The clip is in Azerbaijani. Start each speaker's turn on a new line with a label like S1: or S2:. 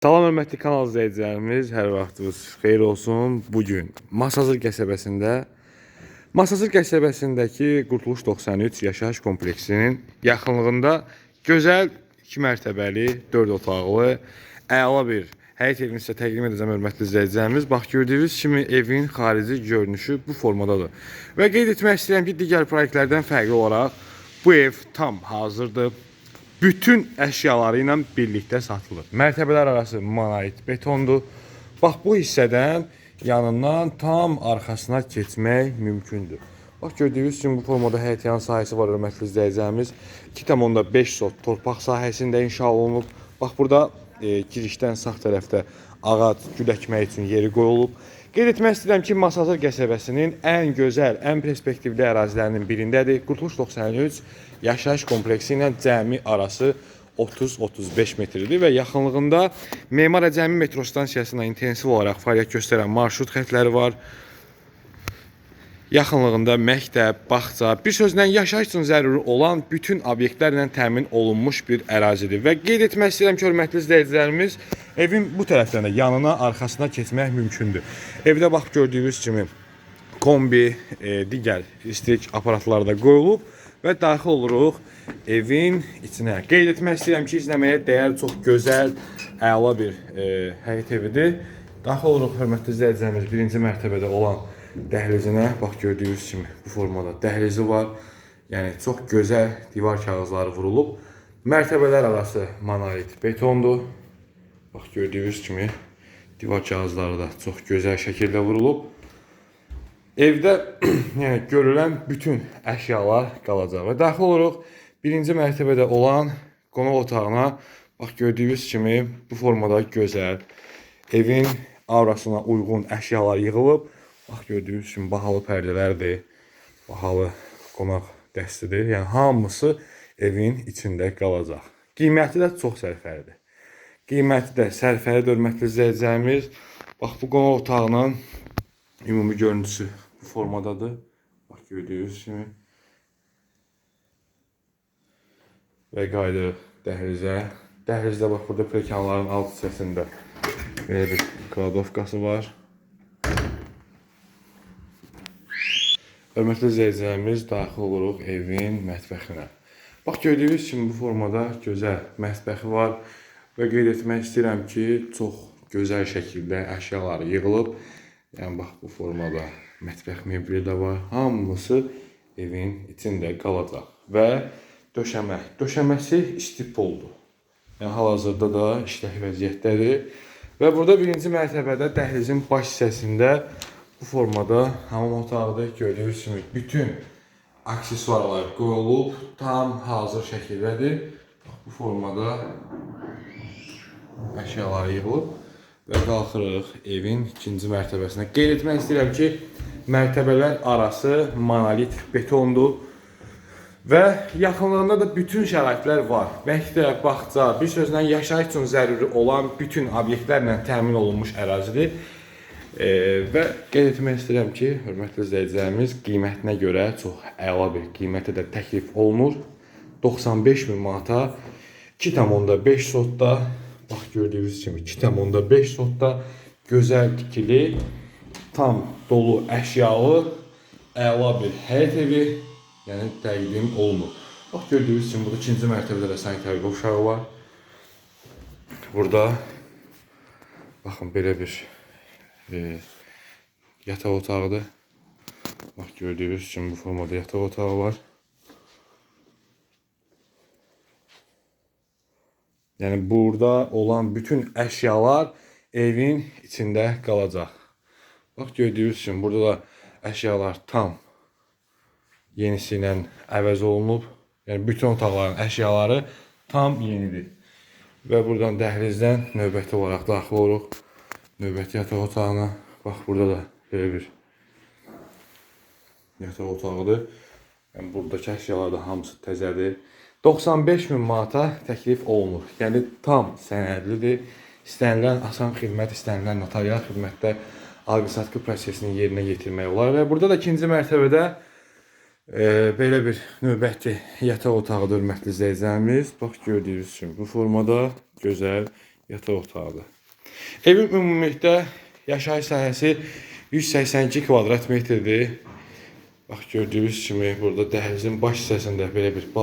S1: Salam hörmətli kanal izləyicilərimiz, hər vaxtınız xeyir olsun. Bu gün Masazır qəsəbəsində Masazır qəsəbəsindəki Qurtuluş 93 yaşayış kompleksinin yaxınlığında gözəl 2 mərtəbəli, 4 otaqlı, əla bir həyət evini sizə təqdim edəcəm hörmətli izləyicilərimiz. Bax gördüyünüz kimi evin xarici görünüşü bu formadadır. Və qeyd etmək istəyirəm ki, digər proyektlərdən fərqli olaraq bu ev tam hazırdır. Bütün əşyaları ilə birlikdə satılır. Mərtəbələr arası monolit betondur. Bax bu hissədən yanından tam arxasına keçmək mümkündür. Bax gördüyünüz kimi bu formada həyətyan sahəsi var hörmətli izləyicilərimiz. 2.5 sot torpaq sahəsində inşa olunub. Bax burada e, girişdən sağ tərəfdə ağac gül üçün yeri qoyulub. Qeyd etmək istəyirəm ki, Masazır qəsəbəsinin ən gözəl, ən perspektivli ərazilərinin birindədir. Qurtuluş 93 yaşayış kompleksi ilə cəmi arası 30-35 metrdir və yaxınlığında Memar Əcəmi metro stansiyasına intensiv olaraq fəaliyyət göstərən marşrut xətləri var. Yaxınlığında məktəb, bağça, bir sözlə yaşayış üçün zəruri olan bütün obyektlərlə təmin olunmuş bir ərazidir. Və qeyd etmək istəyirəm ki, hörmətli izləyicilərimiz, evin bu tərəfdən də yanına, arxasına keçmək mümkündür. Evdə bax gördüyünüz kimi kombi, e, digər istilik aparatları da qoyulub və daxil oluruq evin içinə. Qeyd etmək istəyirəm ki, izləməyə dəyər çox gözəl, əla bir e, həyət evidir. Daxil oluruq hörmətli izləyicilərimiz birinci mərtəbədə olan dəhlizinə. Bax gördüyünüz kimi bu formada dəhlizi var. Yəni çox gözəl divar kağızları vurulub. Mərtəbələr arası monolit betondur. Bax gördüyünüz kimi divar kağızları da çox gözəl şəkildə vurulub. Evdə yəni görülən bütün əşyalar qalacaq və daxil oluruq birinci mərtəbədə olan qonaq otağına. Bax gördüyünüz kimi bu formada gözəl evin aurasına uyğun əşyalar yığılıb. Bax gördüyünüz kimi bahalı pərdələrdir. Bahalı qonaq dəstidir. Yəni hamısı evin içində qalacaq. Qiyməti də çox sərfəlidir. Qiyməti də sərfəli hörmətli izləyicilərimiz. Bax bu qonaq otağının ümumi görüntüsü bu formadadır. Bax gördüyünüz kimi. Və qayıdırıq dəhlizə. Dəhlizdə bax burada pilləkənlərin alt hissəsində belə bir kladovkası var. Hörmətli izləyicilərimiz, daxil oluruq evin mətbəxinə. Bax gördüyünüz kimi bu formada gözəl mətbəxi var və qeyd etmək istəyirəm ki, çox gözəl şəkildə əşyaları yığılıb. Yəni bax bu formada mətbəx mebeli də var. Hamısı evin içində qalacaq və döşəmə. Döşəməsi istipoldur. Yəni hal-hazırda da işlək vəziyyətdədir. Və burada birinci mərtəbədə dəhlizin baş hissəsində bu formada hamam otağıdır. Gördüyünüz bütün aksesuarlar qoyulub, tam hazır şəkildədir. Bu formada əşyalar yığılıb və qalxırıq evin ikinci mərtəbəsinə. Qeyd etmək istəyirəm ki, mərtəbələr arası monolit betondur və yaxınlığında da bütün şəraitlər var. Məktəb, bağça, bir sözlə yaşayış üçün zəruri olan bütün obyektlərlə təmin olunmuş ərazidir. E, və qeyd etmək istəyirəm ki, hörmətli izləyicilərimiz, qiymətinə görə çox əla bir qiymətə də təklif olunur. 95 min manata 2.5 sotda, bax gördüyünüz kimi 2.5 sotda gözəl tikili, tam dolu əşyalı, əla bir həyət evi, yəni təqdim olunur. Bax gördüyünüz kimi burada ikinci mərtəbədə də sanitar qovşağı var. Burada baxın belə bir e, yataq otağıdır. Bax gördüyünüz kimi bu formada yataq otağı var. Yəni burada olan bütün əşyalar evin içində qalacaq. Bax gördüyünüz kimi burada da əşyalar tam yenisi ilə əvəz olunub. Yəni bütün otaqların əşyaları tam yenidir. Və buradan dəhlizdən növbəti olaraq daxil oluruq. Növbəti yataq otağına. Bax burada da belə bir yataq otağıdır. Yəni buradakı əşyalar da hamısı təzədir. 95 min manata təklif olunur. Yəni tam sənədlidir. İstənilən asan xidmət, istənilən notarial xidmətdə alqı-satqı prosesini yerinə yetirmək olar və burada da ikinci mərtəbədə e, belə bir növbəti yataq otağı hörmətli izləyicilərimiz. Bax gördüyünüz kimi bu formada gözəl yataq otağıdır. Evin ümumilikdə yaşayış sahəsi 182 kvadrat metrdir. Bax gördüyünüz kimi burada dəhlizin baş hissəsində belə bir balkon